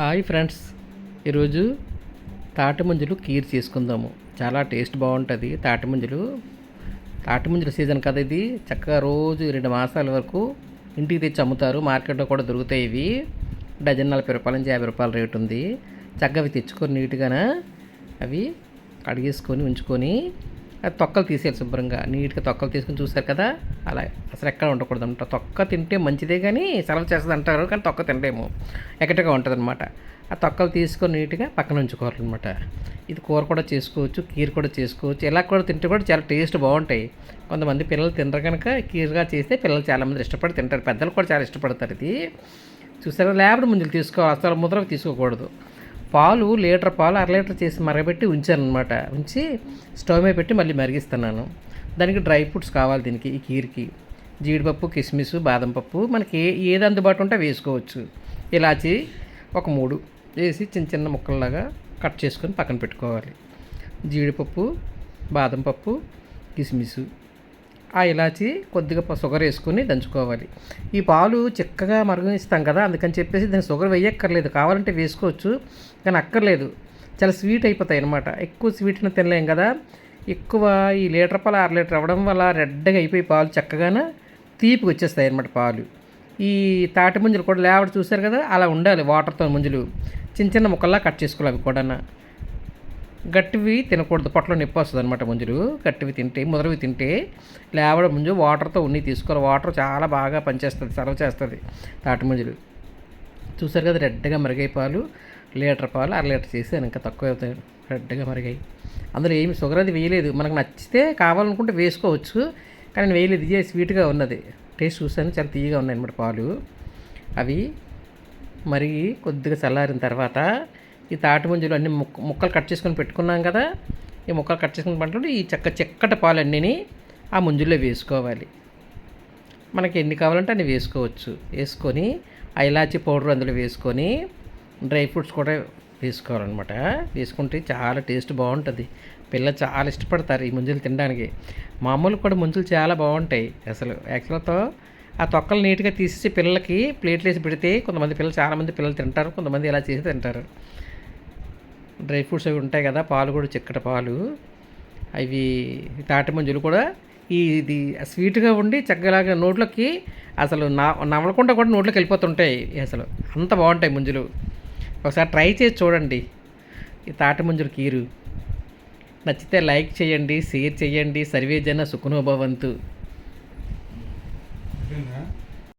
Hi friends. ఈరోజు తాటిమంజులు కీర్ చేసుకుందాము. చాలా టేస్ట్ బాగుంటుంది తాటిమంజులు. తాటిమంజుల సీజన్ కదా ఇది. చక్కగా రోజు రెండు మాసాల వరకు ఇంటికి తెచ్చి అమ్ముతారు. మార్కెట్లో కూడా దొరుకుతాయి ఇవి. డజన్ నలభై రూపాయల నుంచి యాభై రూపాయల రేటు ఉంది. చక్కగా అవి తెచ్చుకొని నీట్గాన అవి కడిగేసుకొని ఉంచుకొని తొక్కలు తీసేయాలి శుభ్రంగా. నీట్గా తొక్కలు తీసుకొని చూస్తారు కదా? అలా అసలు ఎక్కడ ఉండకూడదు అంట. తొక్క తింటే మంచిదే కానీ సెలవు చేస్తుంది అంటారు కానీ తొక్క తినలేము. ఎక్కడగా ఉంటుంది అనమాట ఆ తొక్కలు తీసుకొని నీట్గా పక్కన ఉంచుకోవాలన్నమాట. ఇది కూర కూడా చేసుకోవచ్చు కీర్ కూడా చేసుకోవచ్చు. ఇలా కూడా తింటే కూడా చాలా టేస్ట్ బాగుంటాయి. కొంతమంది పిల్లలు తినరు కనుక కీర్గా చేస్తే పిల్లలు చాలామంది ఇష్టపడి తింటారు. పెద్దలు కూడా చాలా ఇష్టపడతారు ఇది. చూసారా? లేబర్ ముందులు తీసుకోవాలి అసలు ముద్ర తీసుకోకూడదు. పాలు లీటర్ పాలు అర లీటర్ చేసి మరగబెట్టి ఉంచాను అనమాట ఉంచి స్టవ్ మీద పెట్టి మళ్ళీ మరిగిస్తున్నాను. దానికి డ్రై ఫ్రూట్స్ కావాలి దీనికి ఈ కీర్కి. జీడిపప్పు కిస్మిస్ బాదం పప్పు మనకి ఏ ఏది అందుబాటు ఉంటే వేసుకోవచ్చు. ఇలాచి ఒక మూడు వేసి చిన్న చిన్న ముక్కల్లాగా కట్ చేసుకొని పక్కన పెట్టుకోవాలి. జీడిపప్పు బాదం పప్పు కిస్మిస్. ఆ ఇలాచి కొద్దిగా షుగర్ వేసుకొని దంచుకోవాలి. ఈ పాలు చిక్కగా మరుగునిస్తాం కదా అందుకని చెప్పేసి దాన్ని షుగర్ వేయక్కర్లేదు. కావాలంటే వేసుకోవచ్చు కానీ అక్కర్లేదు. చాలా స్వీట్ అయిపోతాయి అనమాట ఎక్కువ స్వీట్ని తినలేం కదా. ఎక్కువ ఈ లీటర్ పాలు అర లీటర్ అవ్వడం వల్ల రెడ్గా అయిపోయి పాలు చక్కగాన తీపికి వచ్చేస్తాయి అనమాట పాలు. ఈ తాటి ముంజలు కూడా లేవడ చూశారు కదా అలా ఉండాలి వాటర్తో ముంజలు. చిన్న చిన్న ముక్కల్లా కట్ చేసుకోవాలి అవి కూడా గట్టివి తినకూడదు. పొట్టలో నొప్పి వస్తుంది అనమాట ముంజులు. గట్టివి తింటే ముదరవి తింటే లేవడ ముంజు వాటర్తో ఉన్ని తీసుకోవాలి. వాటర్ చాలా బాగా పనిచేస్తుంది సర్వ్ చేస్తుంది తాటి ముంజులు. చూసారు కదా రెడ్గా మరిగాయి పాలు. లీటర్ పాలు అర లీటర్ చేసి ఇంకా తక్కువ అవుతాయి. రెడ్గా మరిగాయి. అందులో ఏమి షుగర్ అది వేయలేదు. మనకు నచ్చితే కావాలనుకుంటే వేసుకోవచ్చు. కానీ నేను వేయలేదు. ఇదే స్వీట్గా ఉన్నది. టేస్ట్ చూసాను చాలా తీయగా ఉన్నాయి అనమాట పాలు. అవి మరిగి కొద్దిగా చల్లారిన తర్వాత ఈ తాటి ముంజలు అన్ని ముక్క ముక్కలు కట్ చేసుకొని పెట్టుకున్నాం కదా ఈ ముక్కలు కట్ చేసుకుని పంటలు ఈ చెక్క చెక్కటి పాలన్నీ ఆ ముంజుల్లో వేసుకోవాలి. మనకి ఎన్ని కావాలంటే అన్ని వేసుకోవచ్చు. వేసుకొని ఆ ఇలాచి పౌడర్ అందులో వేసుకొని డ్రై ఫ్రూట్స్ కూడా వేసుకోవాలన్నమాట. వేసుకుంటే చాలా టేస్ట్ బాగుంటుంది. పిల్లలు చాలా ఇష్టపడతారు ఈ ముంజులు తినడానికి. మామూలు కూడా ముంజులు చాలా బాగుంటాయి. అసలు యాక్చువల్తో ఆ తొక్కలు నీట్గా తీసేసి పిల్లలకి ప్లేట్లు వేసి పెడితే కొంతమంది పిల్లలు చాలామంది పిల్లలు తింటారు. కొంతమంది ఇలా చేసి తింటారు. డ్రై ఫ్రూట్స్ అవి ఉంటాయి కదా పాలు కూడా చిక్కటి పాలు. అవి తాటి మంజులు కూడా ఈ ఇది స్వీట్గా ఉండి చక్కలాగా నోట్లోకి అసలు నా నవలకుండా కూడా నోట్లోకి వెళ్ళిపోతుంటాయి అసలు. అంత బాగుంటాయి ముంజులు. ఒకసారి ట్రై చేసి చూడండి ఈ తాటి ముంజులు కీరు. నచ్చితే లైక్ చేయండి షేర్ చేయండి. సర్వేజన సుఖనోభవంతు.